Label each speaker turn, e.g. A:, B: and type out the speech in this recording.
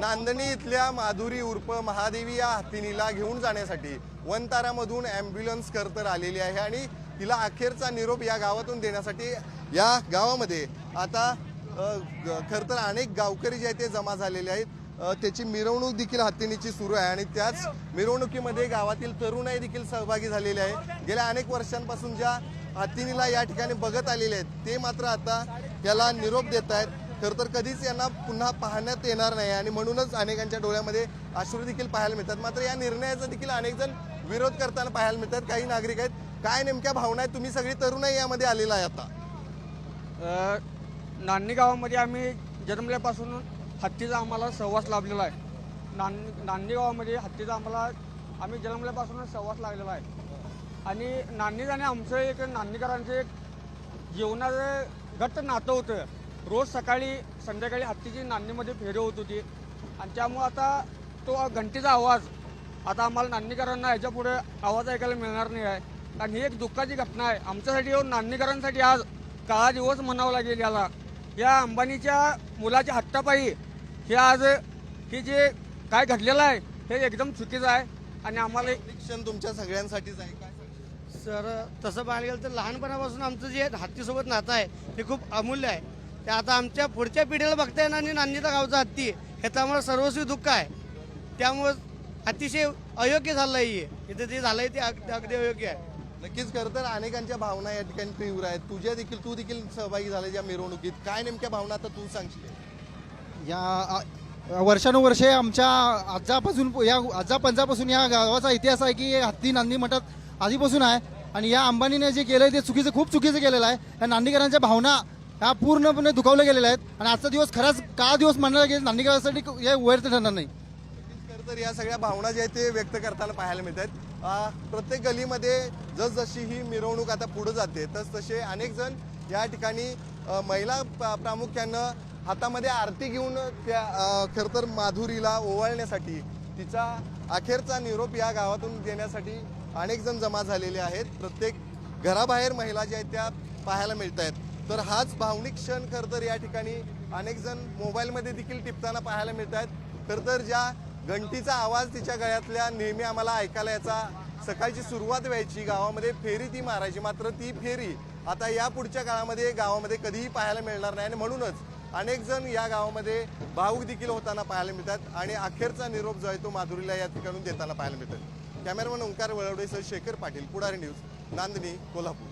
A: नांदणी इथल्या माधुरी उर्फ महादेवी या हत्तीनीला घेऊन जाण्यासाठी वनतारामधून ॲम्ब्युलन्स खरतर आलेली आहे आणि तिला अखेरचा निरोप या गावातून देण्यासाठी या गावामध्ये आता खरं तर अनेक गावकरी जे आहेत ते जमा झालेले आहेत. त्याची मिरवणूक देखील हत्तीनीची सुरू आहे आणि त्याच मिरवणुकीमध्ये गावातील तरुणाई देखील सहभागी झालेले आहे. गेल्या अनेक वर्षांपासून ज्या हत्तीनीला या ठिकाणी बघत आलेले आहेत ते मात्र आता याला निरोप देत आहेत. खरं तर कधीच यांना पुन्हा पाहण्यात येणार नाही आणि म्हणूनच अनेकांच्या डोळ्यामध्ये अश्रू देखील पाहायला मिळतात. मात्र या निर्णयाचा देखील अनेक जण विरोध करताना पाहायला मिळतात. काही नागरिक आहेत. काय नेमक्या भावना आहेत? तुम्ही सगळी तरुणाई यामध्ये आलेला आहे आता.
B: नान्नी गावामध्ये आम्ही जन्मल्यापासून हत्तीचा आम्हाला सहवास लाभलेला आहे. नान नान्नी गावामध्ये हत्तीचा आम्हाला आम्ही जन्मल्यापासूनच सहवास लागलेला आहे. आणि नान्नीज आणि आमचं एक नान्नीकरांचं एक जीवनाचं घट्ट नातं होतं. रोज सकाळी संध्याकाळी हत्तीची नान्नीमध्ये फेरी होत होती. आणि त्यामुळं आता तो घंटीचा आवाज आता आम्हाला नान्नीकरांना ह्याच्या पुढे आवाज ऐकायला मिळणार नाही आहे. कारण ही एक दुःखाची घटना आहे. आमच्यासाठी हो नान्नीकरांसाठी आज काळा दिवस म्हणावा लागेल याला. या अंबानीच्या मुलाच्या हट्टापायी हे आज हे जे काय घडलेलं आहे हे एकदम चुकीचं आहे. आणि आम्हाला
A: शिक्षण तुमच्या सगळ्यांसाठीच आहे काय
C: सर तसं पाहायला गेलं तर लहानपणापासून आमचं जे हत्तीसोबत नातं आहे ते खूप अमूल्य आहे. ते आता आमच्या पुढच्या पिढीला बघता येणार आणि नांदीचा गावचा हत्ती. ह्याचं आम्हाला सर्वस्वी दुःख आहे. त्यामुळं अतिशय अयोग्य झालं आहे हे. इथं जे झालंय ते अग- अगदी अयोग्य आहे.
A: नक्कीच खरं तर अनेकांच्या भावना या ठिकाणी तीव्र आहेत. तुझ्या देखील तू देखील सहभागी झाला या मिरवणुकीत. काय नेमक्या भावना आता तू सांगशील?
D: या आ- वर्षानुवर्षे आमच्या आजापासून या आजा पंजापासून या गावाचा इतिहास आहे की हत्ती नांदी मठात आधीपासून आहे. आणि या अंबानीने जे केलंय ते चुकीचं खूप चुकीचं केलेलं आहे. या नांदीकरांच्या भावना हा पूर्णपणे दुखावले गेलेला आहेत. आणि आजचा दिवस खराच का दिवस मानला गेला नांदीकरांसाठी हे वैर ठरणार नाही.
A: खरं तर या सगळ्या भावना ज्या आहेत ते व्यक्त करताना पाहायला मिळतात. प्रत्येक गलीमध्ये जसजशी ही मिरवणूक आता पुढे जाते तस तसे अनेक जण या ठिकाणी महिला प्रा- प्रामुख्यानं हातामध्ये आरती घेऊन त्या खरं तर माधुरीला ओवाळण्यासाठी तिचा अखेरचा निरोप या गावातून देण्यासाठी अनेक जण जमा झालेले आहेत. प्रत्येक घराबाहेर महिला ज्या आहेत त्या पाहायला मिळत आहेत तर हाच भावनिक क्षण खरं तर या ठिकाणी अनेक जण मोबाईलमध्ये देखील टिपताना पाहायला मिळत आहेत खरं तर ज्या घंटीचा आवाज तिच्या गळ्यातल्या नेहमी आम्हाला ऐकायला याचा सकाळची सुरुवात व्हायची गावामध्ये फेरी ती मारायची मात्र ती फेरी आता या पुढच्या काळामध्ये गावामध्ये कधीही पाहायला मिळणार नाही. आणि म्हणूनच अनेक जण या गावामध्ये भाऊक देखील होताना पाहायला मिळतात आणि अखेरचा निरोप जो आहे तो माधुरीला या ठिकाणून देताना पाहायला मिळतात. कॅमेरामन ओंकार वळवडेसह शेखर पाटील पुढारी न्यूज नांदणी कोल्हापूर.